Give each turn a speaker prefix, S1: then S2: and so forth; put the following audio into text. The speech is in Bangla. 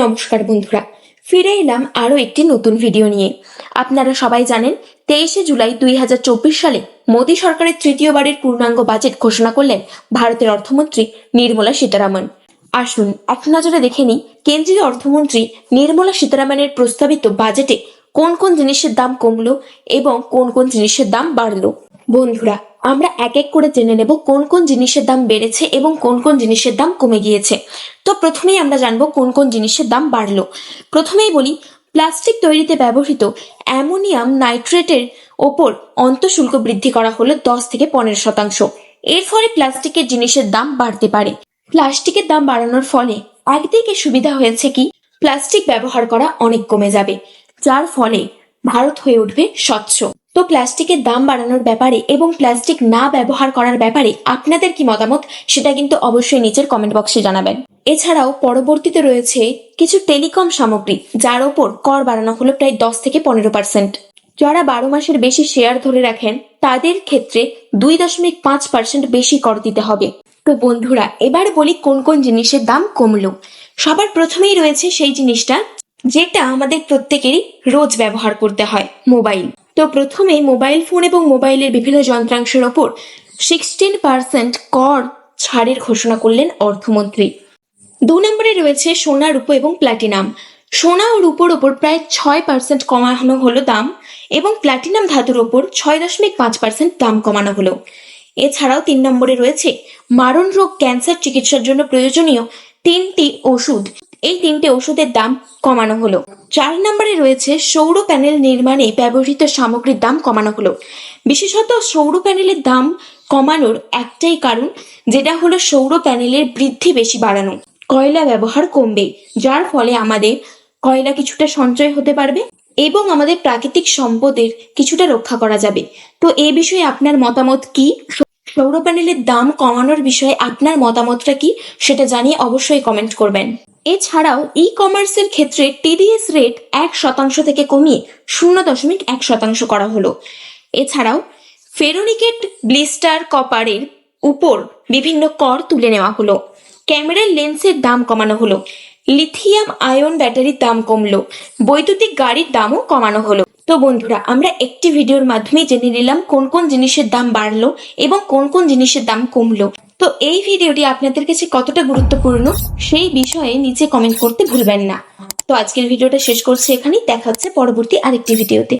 S1: নমস্কার বন্ধুরা, ফিরে এলাম আরও একটি নতুন ভিডিও নিয়ে। আপনারা সবাই জানেন, তেইশে জুলাই দুই হাজার চব্বিশ সালে মোদী সরকারের তৃতীয়বারের পূর্ণাঙ্গ বাজেট ঘোষণা করলেন ভারতের অর্থমন্ত্রী নির্মলা সীতারামন। আসুন এক নজরে দেখে নিই, কেন্দ্রীয় অর্থমন্ত্রী নির্মলা সীতারামনের প্রস্তাবিত বাজেটে কোন কোন জিনিসের দাম কমলো এবং কোন কোন জিনিসের দাম বাড়লো। বন্ধুরা আমরা এক এক করে জেনে নেব কোন কোন জিনিসের দাম বেড়েছে এবং কোন কোন জিনিসের দাম কমে গিয়েছে। তো প্রথমেই আমরা জানব কোন কোন জিনিসের দাম বাড়লো। প্রথমেই বলি, প্লাস্টিক তৈরিতে ব্যবহৃত অ্যামোনিয়াম নাইট্রেটের ওপর অন্তঃশুল্ক বৃদ্ধি করা হলো দশ থেকে পনেরো শতাংশ। এর ফলে প্লাস্টিকের জিনিসের দাম বাড়তে পারে। প্লাস্টিকের দাম বাড়ানোর ফলে একদিকে সুবিধা হয়েছে কি, প্লাস্টিক ব্যবহার করা অনেক কমে যাবে, যার ফলে ভারত হয়ে উঠবে স্বচ্ছ। তো প্লাস্টিকের দাম বাড়ানোর ব্যাপারে এবং প্লাস্টিক না ব্যবহার করার ব্যাপারে আপনাদের কি মতামত? সেটা কিন্তু অবশ্যই নিচের কমেন্ট বক্সে জানাবেন। এছাড়াও পরবর্তীতে রয়েছে কিছু টেলিকম সামগ্রী, যার ওপর কর বাড়ানো হলো প্রায় দশ থেকে পনেরো পার্সেন্ট যারা বারো মাসের বেশি শেয়ার ধরে রাখেন, তাদের ক্ষেত্রে দুই দশমিক পাঁচ পার্সেন্ট বেশি কর দিতে হবে। তো বন্ধুরা, এবার বলি কোন কোন জিনিসের দাম কমলো। সবার প্রথমেই রয়েছে সেই জিনিসটা, যেটা আমাদের প্রত্যেকেরই রোজ ব্যবহার করতে হয়, মোবাইল। তো প্রথমে মোবাইল ফোন এবং মোবাইলের বিভিন্ন যন্ত্রাংশের ওপর সিক্সটিন পার্সেন্ট কর ছাড়ের ঘোষণা করলেন অর্থমন্ত্রী। দু নম্বরে রয়েছে সোনা, রূপো এবং প্ল্যাটিনাম। সোনা ও রূপোর ওপর প্রায় ছয় পার্সেন্ট কমানো হলো দাম এবং প্ল্যাটিনাম ধাতুর ওপর ছয় দশমিক পাঁচ পার্সেন্ট দাম কমানো হলো। এছাড়াও তিন নম্বরে রয়েছে মারণ রোগ ক্যান্সার চিকিৎসার জন্য প্রয়োজনীয় তিনটি ওষুধ। এই তিনটে ওষুধের দাম কমানো হলো। চার নম্বরে রয়েছে সৌর প্যানেল নির্মাণে ব্যবহৃত সামগ্রীর দাম কমানো হলো। বিশেষত সৌর প্যানেলের দাম কমানোর একটাই কারণ, যেটা হলো সৌর প্যানেলের বৃদ্ধি বেশি বাড়ানো। কয়লা ব্যবহার কমবে, যার ফলে আমাদের কয়লা কিছুটা সঞ্চয় হতে পারবে এবং আমাদের প্রাকৃতিক সম্পদের কিছুটা রক্ষা করা যাবে। তো এ বিষয়ে আপনার মতামত কি? সৌর প্যানেলের দাম কমানোর বিষয়ে আপনার মতামতটা কি? সেটা জানিয়ে অবশ্যই কমেন্ট করবেন। এছাড়াও ই কমার্সের ক্ষেত্রে টিডিএস রেট এক শতাংশ থেকে কমিয়ে শূন্য দশমিক এক শতাংশ করা হলো। এছাড়াও ফেরোনিকেট ব্লিস্টার কপারের উপর বিভিন্ন কর তুলে নেওয়া হলো। ক্যামেরার লেন্সের দাম কমানো হলো। লিথিয়াম আয়ন ব্যাটারির দাম কমলো। বৈদ্যুতিক গাড়ির দামও কমানো হলো। তো বন্ধুরা, আমরা একটি ভিডিওর মাধ্যমে জেনে নিলাম কোন কোন জিনিসের দাম বাড়লো এবং কোন কোন জিনিসের দাম কমলো। তো এই ভিডিওটি আপনাদের কাছে কতটা গুরুত্বপূর্ণ, সেই বিষয়ে নিচে কমেন্ট করতে ভুলবেন না। তো আজকের ভিডিওটা শেষ করছি এখানেই। দেখা হচ্ছে পরবর্তী আরেকটি ভিডিওতে।